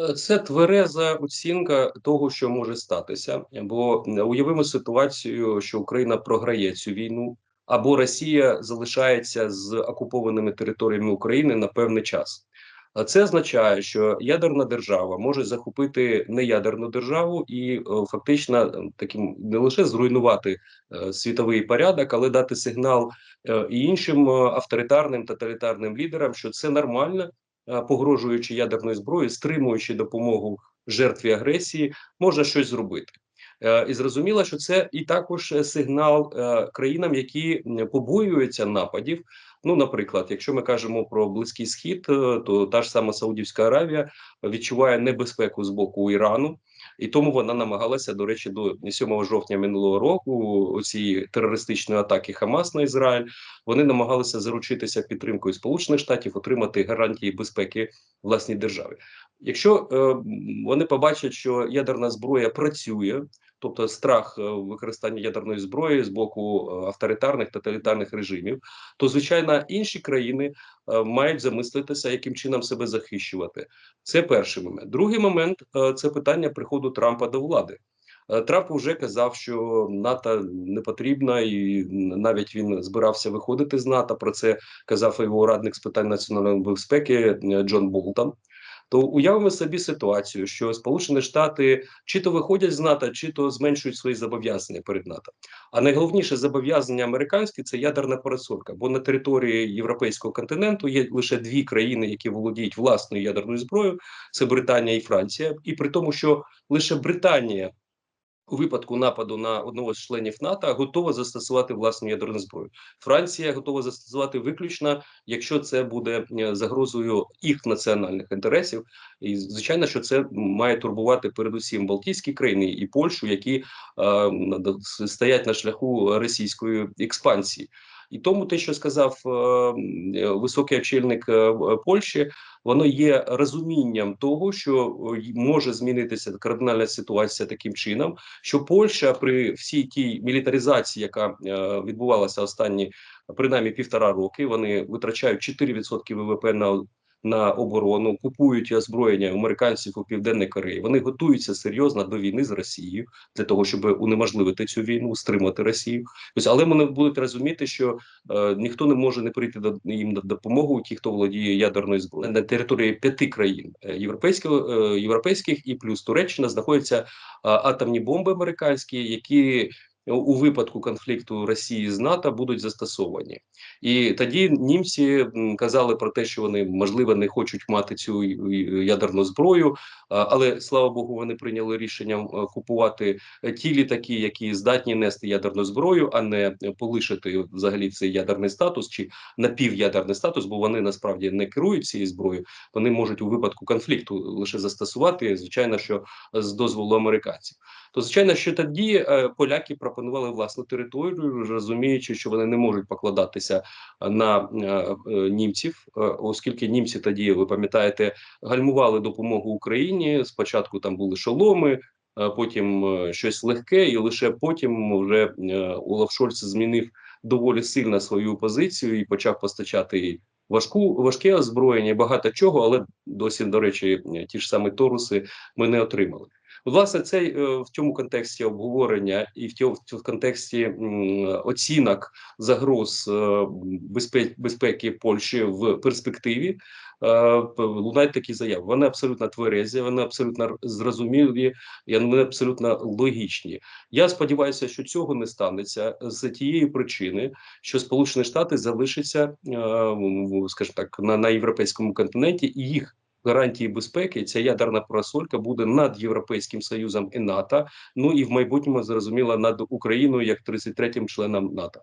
Е, Це твереза оцінка того, що може статися, бо уявимо ситуацію, що Україна програє цю війну, або Росія залишається з окупованими територіями України на певний час. Це означає, що ядерна держава може захопити неядерну державу і е, фактично е, таким не лише зруйнувати е, світовий порядок, але дати сигнал е, і іншим е, авторитарним тоталітарним лідерам, що це нормально, е, погрожуючи ядерною зброєю, стримуючи допомогу жертві агресії, можна щось зробити. Е, І зрозуміло, що це і також е, сигнал е, країнам, які побоюються нападів. Ну, наприклад, якщо ми кажемо про близький схід, то та ж сама Саудівська Аравія відчуває небезпеку з боку Ірану, і тому вона намагалася, до речі, до 7 жовтня минулого року цієї терористичної атаки Хамас на Ізраїль. Вони намагалися заручитися підтримкою Сполучених Штатів, отримати гарантії безпеки власній державі. Якщо е, вони побачать, що ядерна зброя працює, тобто страх е, використання ядерної зброї з боку е, авторитарних тоталітарних режимів, то звичайно інші країни е, мають замислитися, яким чином себе захищувати. Це перший момент. Другий момент це питання приходу Трампа до влади. Трамп вже казав, що НАТО не потрібно, і навіть він збирався виходити з НАТО. Про це казав його радник з питань національної безпеки Джон Болтон. То уявимо собі ситуацію, що Сполучені Штати чи то виходять з НАТО, чи то зменшують свої зобов'язання перед НАТО. А найголовніше зобов'язання американське це ядерна пересорка. Бо на території європейського континенту є лише дві країни, які володіють власною ядерною зброєю: це Британія і Франція. І при тому, що лише Британія у випадку нападу на одного з членів НАТО готова застосувати власну ядерну зброю. Франція готова застосувати виключно, якщо це буде е, загрозою їх національних інтересів. І звичайно, що це має турбувати передусім Балтійські країни і Польщу, які е, стоять на шляху російської експансії. І тому те, що сказав е, е, високий очільник е, Польщі, воно є розумінням того, що е, може змінитися кардинальна ситуація таким чином, що Польща при всій тій мілітаризації, яка е, відбувалася останні принаймні півтора роки, вони витрачають 4% ВВП на на оборону, купують озброєння американців у південній Кореї. Вони готуються серйозно до війни з Росією для того, щоб унеможливити цю війну, стримати Росію. Ось, але вони будуть розуміти, що е, ніхто не може не прийти до їм на допомогу, ті, хто володіє ядерною зброєю на території п'яти країн е, європейського е, європейських і плюс Туреччина знаходяться е, атомні бомби американські, які у випадку конфлікту Росії з НАТО будуть застосовані, і тоді німці казали про те, що вони можливо не хочуть мати цю ядерну зброю, але слава Богу, вони прийняли рішення купувати ті літаки, які здатні нести ядерну зброю, а не полишити взагалі цей ядерний статус чи напів'ядерний статус, бо вони насправді не керують цією зброєю. Вони можуть у випадку конфлікту лише застосувати, звичайно, що з дозволу американців. То звичайно, що тоді е, поляки пропонували власну територію, розуміючи, що вони не можуть покладатися на е, е, німців, оскільки німці тоді, ви пам'ятаєте, гальмували допомогу Україні. Спочатку там були шоломи. Потім щось легке, і лише потім вже Олаф Шольц змінив доволі сильно свою позицію і почав постачати важку важке озброєння, багато чого, але досі, до речі, ті ж самі торуси ми не отримали. Власне, це е, в цьому контексті обговорення і в цьому в контексті оцінок загроз е, безпеки безпеки Польщі в перспективі е, лунають такі заяви. Вони абсолютно тверезі, вони абсолютно зрозумілі, і вони абсолютно логічні. Я сподіваюся, що цього не станеться з тієї причини, що Сполучені Штати залишаться, скажімо так, на, на європейському континенті, і їх гарантії безпеки ця ядерна парасолька буде над Європейським Союзом і НАТО. Ну і в майбутньому зрозуміло над Україною як 33-м членом НАТО.